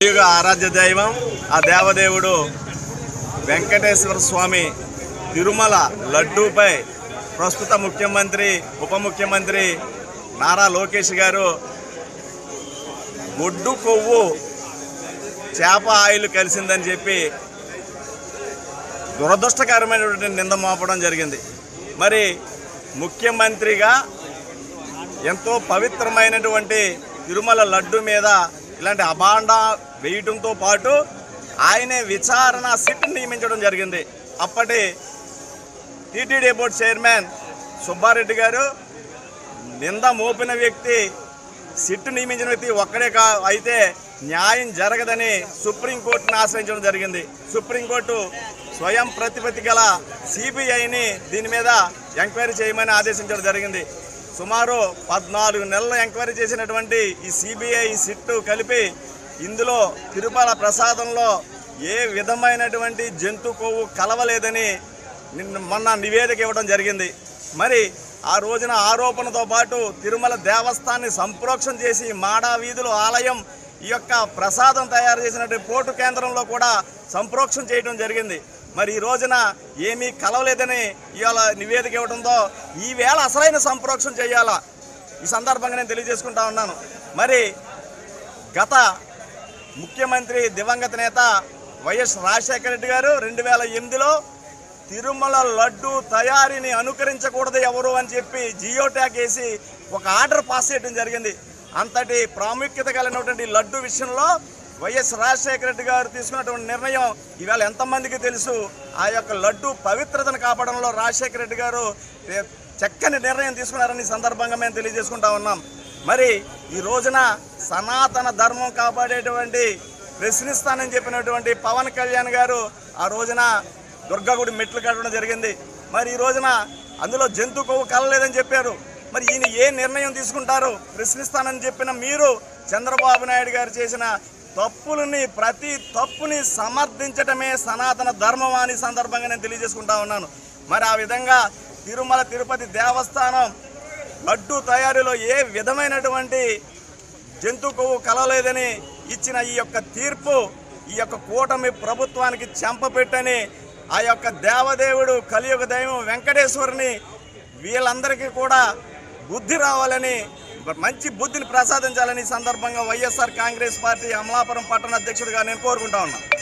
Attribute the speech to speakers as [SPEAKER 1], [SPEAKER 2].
[SPEAKER 1] కలియుగ ఆరాధ్య దైవం ఆ దేవదేవుడు వెంకటేశ్వర స్వామి తిరుమల లడ్డూపై ప్రస్తుత ముఖ్యమంత్రి ఉప ముఖ్యమంత్రి నారా లోకేష్ గారు గొడ్డు కొవ్వు చేప ఆయిల్ కలిసిందని చెప్పి దురదృష్టకరమైనటువంటి నింద మోపడం జరిగింది. మరి ముఖ్యమంత్రిగా ఎంతో పవిత్రమైనటువంటి తిరుమల లడ్డు మీద ఇలాంటి అభాండ వేయటంతో పాటు ఆయనే విచారణ సిట్ నియమించడం జరిగింది. అప్పటి టీటీడీ బోర్డు చైర్మన్ సుబ్బారెడ్డి గారు నింద మోపిన వ్యక్తి సిట్టు నియమించిన వ్యక్తి ఒక్కడే కా అయితే న్యాయం జరగదని సుప్రీంకోర్టును ఆశ్రయించడం జరిగింది. సుప్రీంకోర్టు స్వయం ప్రతిపత్తి గల సిబిఐని దీని మీద ఎంక్వైరీ చేయమని ఆదేశించడం జరిగింది. సుమారు పద్నాలుగు నెలలు ఎంక్వైరీ చేసినటువంటి ఈ సిబిఐ సిట్టు కలిపి ఇందులో తిరుమల ప్రసాదంలో ఏ విధమైనటువంటి జంతు కొవ్వు కలవలేదని మొన్న నివేదిక ఇవ్వడం జరిగింది. మరి ఆ రోజున ఆరోపణతో పాటు తిరుమల దేవస్థాన్ని సంప్రోక్షం చేసి మాడా వీధులు ఆలయం ఈ యొక్క ప్రసాదం తయారు చేసినటువంటి పోటు కేంద్రంలో కూడా సంప్రోక్షం చేయడం జరిగింది. మరి ఈ రోజున ఏమీ కలవలేదని ఇవాళ నివేదిక ఇవ్వడంతో ఈవేళ అసలైన సంప్రోక్షణ చేయాలా? ఈ సందర్భంగా నేను తెలియజేసుకుంటా ఉన్నాను. మరి గత ముఖ్యమంత్రి దివంగత నేత వైఎస్ రాజశేఖర రెడ్డి గారు రెండు వేల ఎనిమిదిలో తిరుమల లడ్డు తయారీని అనుకరించకూడదు ఎవరు అని చెప్పి జియో ట్యాగ్ వేసి ఒక ఆర్డర్ పాస్ చేయడం జరిగింది. అంతటి ప్రాముఖ్యత కలిగినటువంటి లడ్డు విషయంలో వైఎస్ రాజశేఖర రెడ్డి గారు తీసుకున్నటువంటి నిర్ణయం ఇవాళ ఎంతమందికి తెలుసు? ఆ యొక్క లడ్డు పవిత్రతను కాపాడంలో రాజశేఖర రెడ్డి గారు చక్కని నిర్ణయం తీసుకున్నారని ఈ సందర్భంగా మేము తెలియజేసుకుంటా ఉన్నాం. మరి ఈ రోజున సనాతన ధర్మం కాపాడేటువంటి ప్రశ్నిస్తానని చెప్పినటువంటి పవన్ కళ్యాణ్ గారు ఆ రోజున దుర్గాగుడి మెట్లు కట్టడం జరిగింది. మరి ఈ రోజున అందులో జంతు కొవ్వు కలలేదని చెప్పారు. మరి ఈయన ఏ నిర్ణయం తీసుకుంటారు? ప్రశ్నిస్తానని చెప్పిన మీరు చంద్రబాబు నాయుడు గారు చేసిన తప్పులని ప్రతి తప్పుని సమర్థించటమే సనాతన ధర్మం అని సందర్భంగా నేను తెలియజేసుకుంటా ఉన్నాను. మరి ఆ విధంగా తిరుమల తిరుపతి దేవస్థానం లడ్డు తయారీలో ఏ విధమైనటువంటి జంతు కొవ్వు కలలేదని ఇచ్చిన ఈ యొక్క తీర్పు ఈ యొక్క కూటమి ప్రభుత్వానికి చెంపపెట్టని ఆ యొక్క దేవదేవుడు కలియుగ దైవం వెంకటేశ్వరుని వీళ్ళందరికీ కూడా బుద్ధి రావాలని మంచి బుద్ధిని ప్రసాదించాలని ఈ సందర్భంగా వైఎస్ఆర్ కాంగ్రెస్ పార్టీ అమలాపురం పట్టణ అధ్యక్షుడిగా నేను కోరుకుంటా ఉన్నాను